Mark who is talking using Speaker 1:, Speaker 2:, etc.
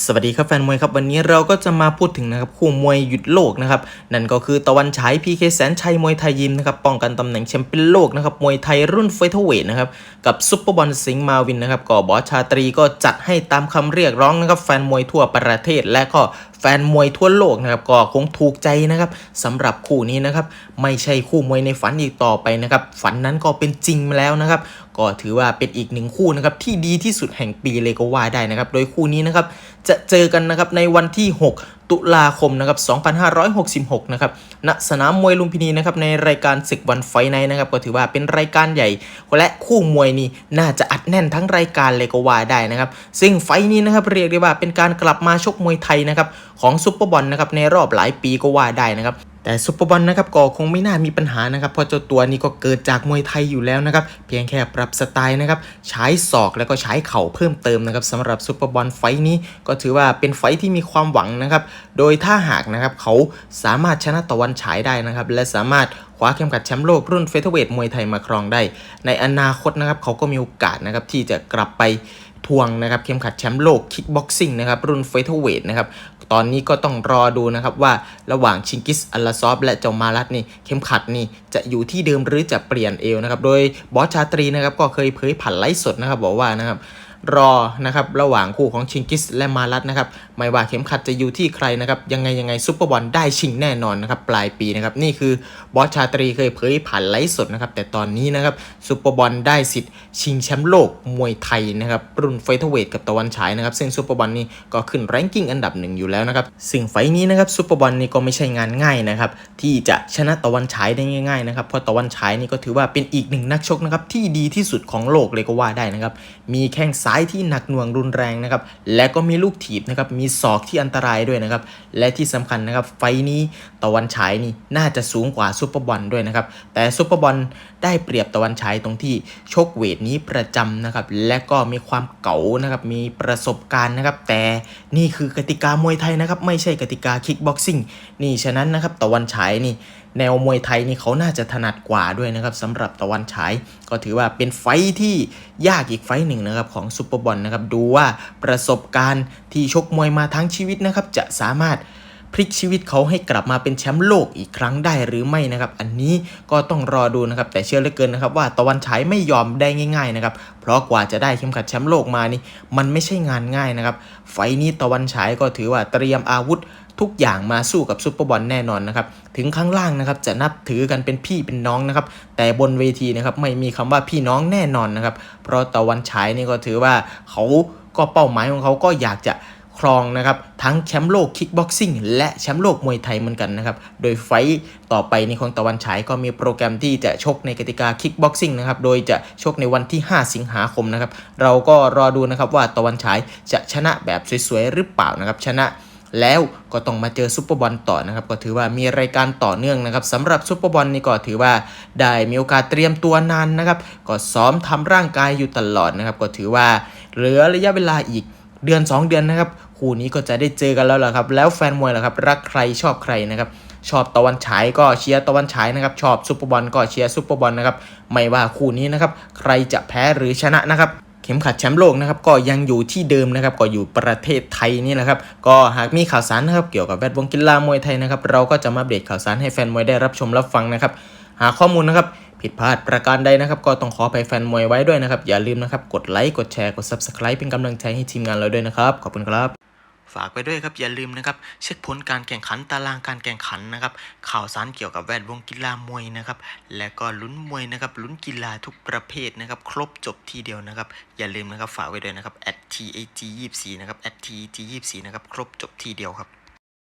Speaker 1: สวัสดีครับแฟนมวยครับวันนี้เราก็จะมาพูดถึงนะครับคู่มวยหยุดโลกนะครับนั่นก็คือตะวันฉายพีเคแสนชัยมวยไทยยิมนะครับป้องกันตำแหน่งแชมป์เปี้ยนโลกนะครับมวยไทยรุ่นเฟเธอร์เวทนะครับกับซุปเปอร์บอลสิงห์มาวินนะครับก่อบอสชาตรีก็จัดให้ตามคำเรียกร้องนะครับแฟนมวยทั่วประเทศและก็ แฟนมวยทั่วโลกนะครับก็คงถูกใจนะครับสำหรับคู่นี้นะครับไม่ใช่คู่มวยในฝันอีกต่อไปนะครับฝันนั้นก็เป็นจริงมาแล้วนะครับก็ถือว่าเป็นอีกหนึ่งคู่นะครับที่ดีที่สุดแห่งปีเลยก็ว่าได้นะครับ โดยคู่นี้นะครับจะเจอกันนะครับในวันที่ 6 ตุลาคมนะครับ2566นะครับณสนามมวยลุมพินีนะครับในรายการศึกวันไฟไนท์นะครับก็ถือว่าเป็นรายการใหญ่ และคู่มวยนี้น่าจะอัดแน่นทั้งรายการเลยก็ว่าได้นะครับซึ่งไฟท์นี้นะครับเรียกได้ว่าเป็นการกลับมาชกมวยไทยนะครับของซุปเปอร์บอลนะครับในรอบหลายปีก็ว่าได้นะครับ แต่ซุปเปอร์บอลนะครับก็คงไม่น่ามีปัญหานะครับเพราะเจ้าตัวนี้ก็เกิดจากมวยไทยอยู่แล้วนะครับเพียงแค่ปรับสไตล์นะครับใช้ศอกแล้วก็ใช้เข่าเพิ่มเติมนะครับสำหรับซุปเปอร์บอลไฟท์นี้ก็ถือว่าเป็นไฟท์ที่มีความหวังนะครับโดยถ้าหากนะครับเขาสามารถชนะตะวันฉายได้นะครับและสามารถคว้าเข็มขัดแชมป์โลกรุ่นเฟเธอร์เวทมวยไทยมาครองได้ ในอนาคตนะครับเขาก็มีโอกาสนะครับที่จะกลับไป ทวงนะครับเข็มขัดแชมป์โลกคิกบ็อกซิ่งนะครับรุ่นเฟเธอร์เวทนะครับตอนนี้ก็ต้องรอดูนะครับว่าระหว่างชิงกิสอัลลาซอฟและเจ้ามารัตนี่เข็มขัดนี่จะอยู่ที่เดิมหรือจะเปลี่ยนเอวนะครับโดยบอสชาตรีนะครับก็เคยเผยผ่านไลฟ์สดนะครับบอกว่านะครับ รอนะครับระหว่างคู่ของชิงกิสและมารัตนะครับไม่ว่าเข็มขัดจะอยู่ที่ใครนะครับยังไงยังไงซุปเปอร์บอลได้ชิงแน่นอนนะครับปลายปีนะครับนี่คือบอสชาตรีเคยเผยผ่านไลฟ์สดนะครับแต่ตอนนี้นะครับซุปเปอร์บอลได้สิทธิ์ชิงแชมป์โลกมวยไทยนะครับรุ่นเฟเธอร์เวทกับตะวันฉายนะครับซึ่งซุปเปอร์บอลนี่ก็ขึ้นแรงกิ้งอันดับหนึ่งอยู่แล้วนะครับซึ่งไฟนี้นะครับซุปเปอร์บอลนี่ก็ไม่ใช่งานง่ายนะครับที่จะชนะตะวันฉายได้ง่ายๆนะครับเพราะตะวันฉายนี่ก็ถือว่าเป็นอีกหนึ่งนักชกนะครับที่ดีที่สุดของโลกเลยก็ว่าได้นะครับมีแข้งซ้ายที่หนักหน่วงรุนแรงนะครับและก็มีลูกถีบนะครับมีศอกที่อันตรายด้วยนะครับและที่สำคัญนะครับไฟนี้ตะวันฉายนี่น่าจะสูงกว่าซุปเปอร์บอลด้วยนะครับแต่ซุปเปอร์บอลได้เปรียบตะวันฉายตรงที่ชกเวทนี้ประจำนะครับและก็มีความเก๋านะครับมีประสบการณ์นะครับแต่นี่คือกติกามวยไทยนะครับไม่ใช่กติกาคิกบ็อกซิ่งนี่ฉะนั้นนะครับตะวันฉายนี่ แนวมวยไทยนี่เขาน่าจะถนัดกว่าด้วยนะครับสำหรับตะวันฉาย ก็ถือว่าเป็นไฟที่ยากอีกไฟหนึ่งนะครับของซุปเปอร์บอลนะครับดูว่าประสบการณ์ที่ชกมวยมาทั้งชีวิตนะครับจะสามารถพลิกชีวิตเขาให้กลับมาเป็นแชมป์โลกอีกครั้งได้หรือไม่นะครับ อันนี้ก็ต้องรอดูนะครับ แต่เชื่อเหลือเกินนะครับว่าตะวันฉายไม่ยอมได้ง่าย ๆนะครับ เพราะกว่าจะได้เข็มขัดแชมป์โลกมานี่มันไม่ใช่งานง่ายนะครับ ไฟนี้ตะวันฉายก็ถือว่าเตรียมอาวุธ ทุกอย่างมาสู้กับซุปเปอร์บอลแน่นอนนะครับ ถึงข้างล่างนะครับจะนับถือกันเป็นพี่เป็นน้องนะครับ แต่บนเวทีนะครับไม่มีคำว่าพี่น้องแน่นอนนะครับ เพราะตะวันฉายนี่ก็ถือว่าเขาก็เป้าหมายของเขาก็อยากจะครองนะครับทั้งแชมป์โลกคิกบ็อกซิ่งและแชมป์โลกมวยไทยเหมือนกันนะครับ โดยไฟต์ต่อไปในของตะวันฉายก็มีโปรแกรมที่จะชกในกติกาคิกบ็อกซิ่งนะครับ โดยจะชกในวันที่ 5 สิงหาคมนะครับ เราก็รอดูนะครับว่าตะวันฉายจะชนะแบบสวยๆหรือเปล่านะครับ ชนะ แล้วก็ต้องมาเจอซุปเปอร์บอลต่อนะครับก็ถือว่ามีรายการต่อเนื่องนะครับสำหรับซุปเปอร์บอลนี่ก็ถือว่าได้มีโอกาสเตรียมตัวนานนะครับก็ซ้อมทำร่างกายอยู่ตลอดนะครับก็ถือว่าเหลือระยะเวลาอีกเดือน 2 เดือนนะครับคู่นี้ก็จะได้เจอกันแล้วล่ะครับแล้วแฟนมวยล่ะครับรักใครชอบใครนะครับชอบตะวันฉายก็เชียร์ตะวันฉายนะครับชอบซุปเปอร์บอลก็เชียร์ซุปเปอร์บอลนะครับไม่ว่าคู่นี้นะครับใครจะแพ้หรือชนะนะครับ เข็มขัดแชมป์โลกนะครับก็ยังอยู่ที่เดิมนะครับก็อยู่ประเทศไทยนี่นะครับก็หากมีข่าวสารนะครับเกี่ยวกับแวดวงกีฬามวยไทยนะครับเราก็จะมาอัปเดตข่าวสารให้แฟนมวยได้รับชมรับฟังนะครับหาข้อมูลนะครับผิดพลาดประการใดนะครับ ก็ต้องขอไปแฟนมวยไว้ด้วยนะครับ อย่าลืมนะครับ กดไลค์ กดแชร์ กด Subscribe เป็นกำลังใจให้ทีมงานเราด้วยนะครับ ขอบคุณครับ ฝากไปด้วยครับอย่าลืมนะครับเช็คผลการแข่งขันตารางการแข่งขันนะครับข่าวสารเกี่ยวกับแวดวงกีฬามวยนะครับและก็ลุ้นมวยนะครับลุ้นกีฬาทุกประเภทนะครับครบจบทีเดียวนะครับอย่าลืมนะครับฝากไว้ด้วยนะครับ @tag24 นะครับ @tag24 นะครับครบจบทีเดียวครับ